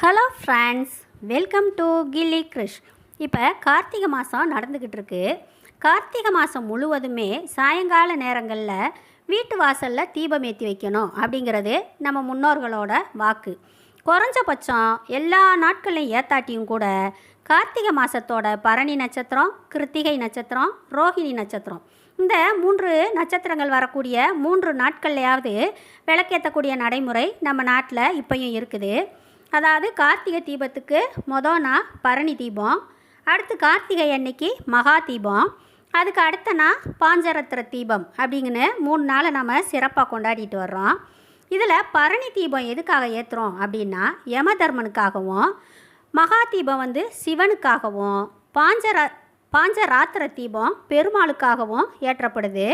Hello friends welcome to Gilli Krish இப்போ கார்த்திகை மாதம் நடந்துக்கிட்டு இருக்கு. கார்த்திகை மாதம் முழுவதுமே சாயங்கால நேரங்களில் வீட்டு வாசலில் தீபம் ஏற்றி வைக்கணும் அப்படிங்கிறது நம்ம முன்னோர்களோட வாக்கு. குறைஞ்சபட்சம் எல்லா நாட்களையும் ஏத்தாட்டியும் கூட கார்த்திகை மாதத்தோட பரணி நட்சத்திரம் கிருத்திகை நட்சத்திரம் ரோஹிணி நட்சத்திரம். இந்த மூன்று நட்சத்திரங்கள் வரக்கூடிய மூன்று நாட்கள்லையாவது விளக்கேற்றக்கூடிய நடைமுறை நம்ம நாட்டில் இப்போயும் இருக்குது. அதாவது கார்த்திகை தீபத்துக்கு மொதல் பரணி தீபம் அடுத்து கார்த்திகை அன்னைக்கு மகா தீபம் அதுக்கு அடுத்த நாள் பாஞ்சரத்திர தீபம் அப்படிங்கன்னு மூணு நாளை நம்ம சிறப்பாக கொண்டாடிட்டு வர்றோம். இதில் பரணி தீபம் எதுக்காக ஏற்றுறோம் அப்படின்னா யம தர்மனுக்காகவும் மகா தீபம் வந்து சிவனுக்காகவும் பாஞ்சர பாஞ்சராத்திர தீபம் பெருமாளுக்காகவும் ஏற்றப்படுது.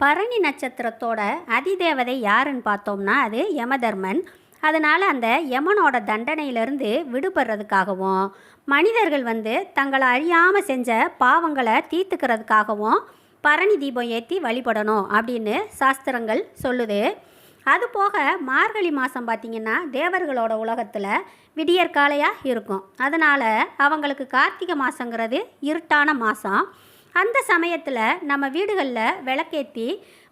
பரணி நட்சத்திரத்தோட அதிதேவதை யாருன்னு பார்த்தோம்னா அது யமதர்மன் அதனால் அந்த யமனோட தண்டனையிலிருந்து விடுபடுறதுக்காகவும் மனிதர்கள் வந்து தங்களை அழியாமல் செஞ்ச பாவங்களை தீர்த்துக்கிறதுக்காகவும் பரணி தீபம் ஏற்றி வழிபடணும் அப்படின்னு சாஸ்திரங்கள் சொல்லுது. அதுபோக மார்கழி மாதம் பார்த்திங்கன்னா தேவர்களோட உலகத்தில் விடியற்காலையாக இருக்கும். அதனால் அவங்களுக்கு கார்த்திகை மாதங்கிறது இருட்டான மாதம் அந்த சமயத்தில் நம்ம வீடுகளில் விளக்கேற்றி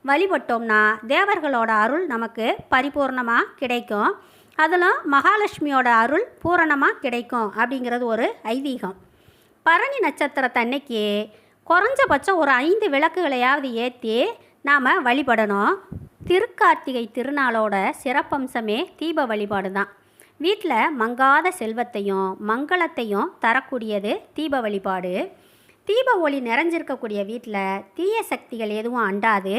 வழிபட்டோம்னா தேவர்களோட அருள் நமக்கு பரிபூர்ணமாக கிடைக்கும். அதிலும் மகாலட்சுமியோட அருள் பூரணமாக கிடைக்கும் அப்படிங்கிறது ஒரு ஐதீகம். பரணி நட்சத்திரத்தன்னைக்கு குறைஞ்சபட்சம் ஒரு ஐந்து விளக்குகளையாவது ஏற்றி நாம் வழிபடணும். திருக்கார்த்திகை திருநாளோட சிறப்பம்சமே தீப வழிபாடு தான். வீட்டில் மங்காத செல்வத்தையும் மங்களத்தையும் தரக்கூடியது தீப வழிபாடு. தீப ஒளி நிறைஞ்சிருக்கக்கூடிய வீட்டில் தீய சக்திகள் எதுவும் அண்டாது.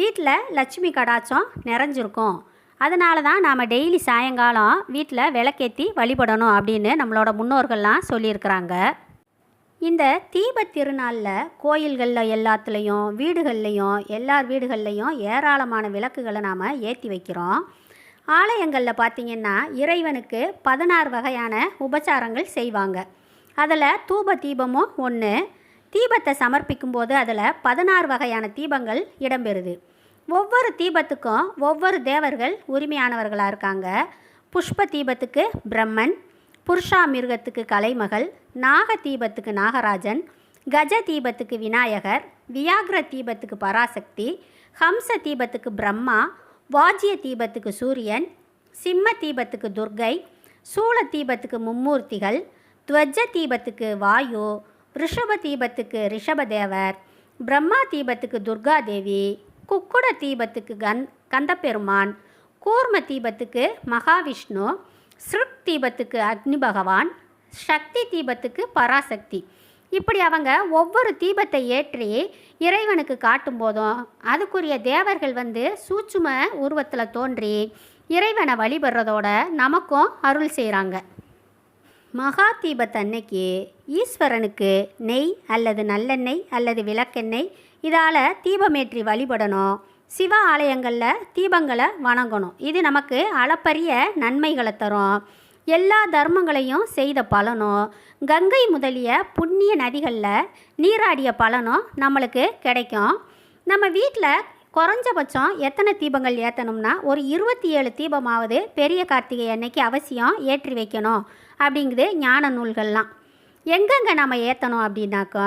வீட்டில் லட்சுமி கடாச்சம் நிறைஞ்சிருக்கும். அதனால தான் நாம் டெய்லி சாயங்காலம் வீட்டில் விளக்கேற்றி வழிபடணும் அப்படின்னு நம்மளோட முன்னோர்கள்லாம் சொல்லியிருக்கிறாங்க. இந்த தீபத் திருநாளில் கோயில்களில் எல்லாத்துலேயும் வீடுகள்லையும் எல்லார் வீடுகள்லையும் ஏராளமான விளக்குகளை நாம் ஏற்றி வைக்கிறோம். ஆலயங்களில் பார்த்திங்கன்னா இறைவனுக்கு பதினாறு வகையான உபச்சாரங்கள் செய்வாங்க. அதில் தூப தீபமும் ஒன்று தீபத்தை சமர்ப்பிக்கும் போது அதில் பதினாறு வகையான தீபங்கள் இடம்பெறுது. ஒவ்வொரு தீபத்துக்கும் ஒவ்வொரு தேவர்கள் உரிமையானவர்களாக இருக்காங்க. புஷ்ப தீபத்துக்கு பிரம்மன் புருஷா மிருகத்துக்கு கலைமகள் நாக தீபத்துக்கு நாகராஜன் கஜ தீபத்துக்கு விநாயகர் வியாகிர தீபத்துக்கு பராசக்தி ஹம்ச தீபத்துக்கு பிரம்மா வாஜ்ய தீபத்துக்கு சூரியன் சிம்ம தீபத்துக்கு துர்கை சூள தீபத்துக்கு மும்மூர்த்திகள் துவஜ தீபத்துக்கு வாயு ரிஷப தீபத்துக்கு ரிஷபதேவர் பிரம்மா தீபத்துக்கு துர்கா தேவி குக்குட தீபத்துக்கு கந் கந்தப்பெருமான் கூர்ம தீபத்துக்கு மகாவிஷ்ணு ஸ்ருக் தீபத்துக்கு அக்னி பகவான் சக்தி தீபத்துக்கு பராசக்தி. இப்படி அவங்க ஒவ்வொரு தீபத்தை ஏற்றி இறைவனுக்கு காட்டும் போதும் அதுக்குரிய தேவர்கள் வந்து சூட்சும உருவத்தில் தோன்றி இறைவனை வழிபடுறதோட நமக்கும் அருள் செய்கிறாங்க மகா தீபத்தன்னைக்கு ஈஸ்வரனுக்கு நெய் அல்லது நல்லெண்ணெய் அல்லது விளக்கெண்ணெய் இதால் தீபமேற்றி வழிபடணும். சிவ ஆலயங்களில் தீபங்களை வணங்கணும். இது நமக்கு அளப்பரிய நன்மைகளை தரும். எல்லா தர்மங்களையும் செய்த பலனும் கங்கை முதலிய புண்ணிய நதிகளில் நீராடிய பலனும் நம்மளுக்கு கிடைக்கும். நம்ம வீட்டில் குறைஞ்சபட்சம் எத்தனை தீபங்கள் ஏற்றணும்னா ஒரு இருபத்தி ஏழு தீபமாவது பெரிய கார்த்திகை அன்னைக்கு அவசியம் ஏற்றி வைக்கணும் அப்படிங்குது ஞான நூல்கள்லாம். எங்கெங்கே நம்ம ஏற்றணும் அப்படின்னாக்கா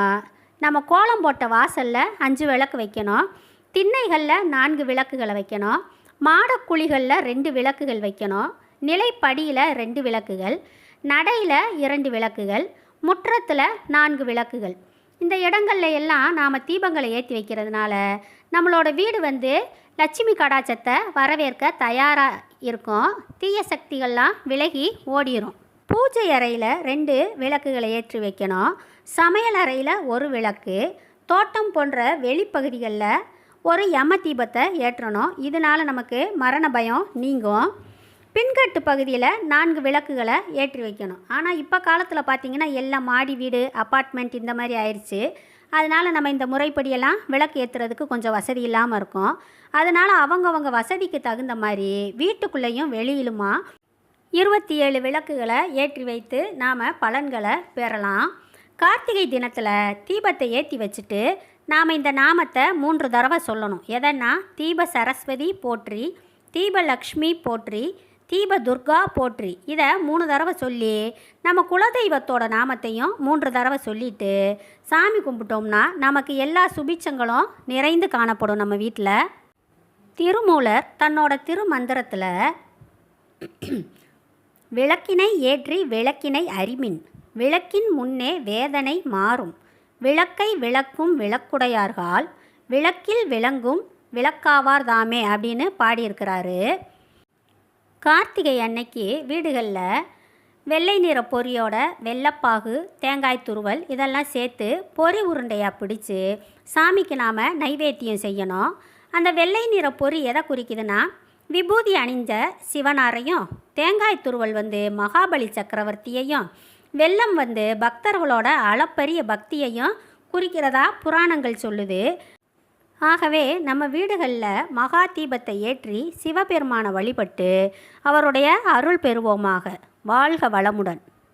நம்ம கோலம் போட்ட வாசலில் அஞ்சு விளக்கு வைக்கணும் திண்ணைகளில் நான்கு விளக்குகளை வைக்கணும் மாடக்குழிகளில் ரெண்டு விளக்குகள் வைக்கணும் நிலைப்படியில் ரெண்டு விளக்குகள் நடையில் இரண்டு விளக்குகள் முற்றத்தில் நான்கு விளக்குகள். இந்த இடங்கள்ல எல்லாம் நாம் தீபங்களை ஏற்றி வைக்கிறதுனால நம்மளோட வீடு வந்து லட்சுமி கடாச்சத்தை வரவேற்க தயாராக இருக்கும். தீய சக்திகள்லாம் விலகி ஓடிரும். பூஜை அறையில் ரெண்டு விளக்குகளை ஏற்றி வைக்கணும். சமையல் அறையில் ஒரு விளக்கு. தோட்டம் போன்ற வெளிப்பகுதிகளில் ஒரு யம தீபத்தை ஏற்றணும். இதனால் நமக்கு மரண பயம் நீங்கும். பின்கட்டு பகுதியில் நான்கு விளக்குகளை ஏற்றி வைக்கணும். ஆனால் இப்போ காலத்தில் பார்த்திங்கன்னா எல்லாம் மாடி வீடு அப்பார்ட்மெண்ட் இந்த மாதிரி ஆயிடுச்சு அதனால் நம்ம இந்த முறைப்படியெல்லாம் விளக்கு ஏற்றுறதுக்கு கொஞ்சம் வசதி இல்லாமல் இருக்கும். அதனால் அவங்கவங்க வசதிக்கு தகுந்த மாதிரி வீட்டுக்குள்ளேயும் வெளியிலுமா இருபத்தி ஏழு விளக்குகளை ஏற்றி வைத்து நாம் பலன்களை பெறலாம். கார்த்திகை தினத்தில் தீபத்தை ஏற்றி வச்சுட்டு நாம் இந்த நாமத்தை மூன்று தடவை சொல்லணும். எதன்னா தீப சரஸ்வதி போற்றி தீபலக்ஷ்மி போற்றி தீப துர்கா போற்றி. இதை மூணு தடவை சொல்லி நம்ம குலதெய்வத்தோட நாமத்தையும் மூன்று தடவை சொல்லிட்டு சாமி கும்பிட்டோம்னா நமக்கு எல்லா சுபிச்சங்களும் நிறைந்து காணப்படும் நம்ம வீட்டில் திருமூலர் தன்னோட திருமந்திரத்தில் விளக்கினை ஏற்றி விளக்கினை அறிமின் விளக்கின் முன்னே வேதனை மாறும். விளக்கை விளக்கும் விளக்குடையார்கள். விளக்கில் விளங்கும் விளக்காவார் தாமே அப்படின்னு பாடியிருக்கிறாரு. கார்த்திகை அன்னைக்கு வீடுகளில் வெள்ளை நிற பொரியோட வெள்ளப்பாகு தேங்காய் துருவல் இதெல்லாம் சேர்த்து பொறி உருண்டையாக பிடிச்சி சாமிக்கு நாம் நைவேத்தியம் செய்யணும். அந்த வெள்ளை நிற பொறி எதை குறிக்குதுன்னா விபூதி அணிஞ்ச சிவனாரையும் தேங்காய் துருவல் வந்து மகாபலி சக்கரவர்த்தியையும் வெள்ளம் வந்து பக்தர்களோட அளப்பரிய பக்தியையும் குறிக்கிறதா புராணங்கள் சொல்லுது. ஆகவே நம்ம வீடுகளில் மகா தீபத்தை ஏற்றி சிவபெருமானை வழிபட்டு அவருடைய அருள் பெறுவோமாக. வாழ்க வளமுடன்.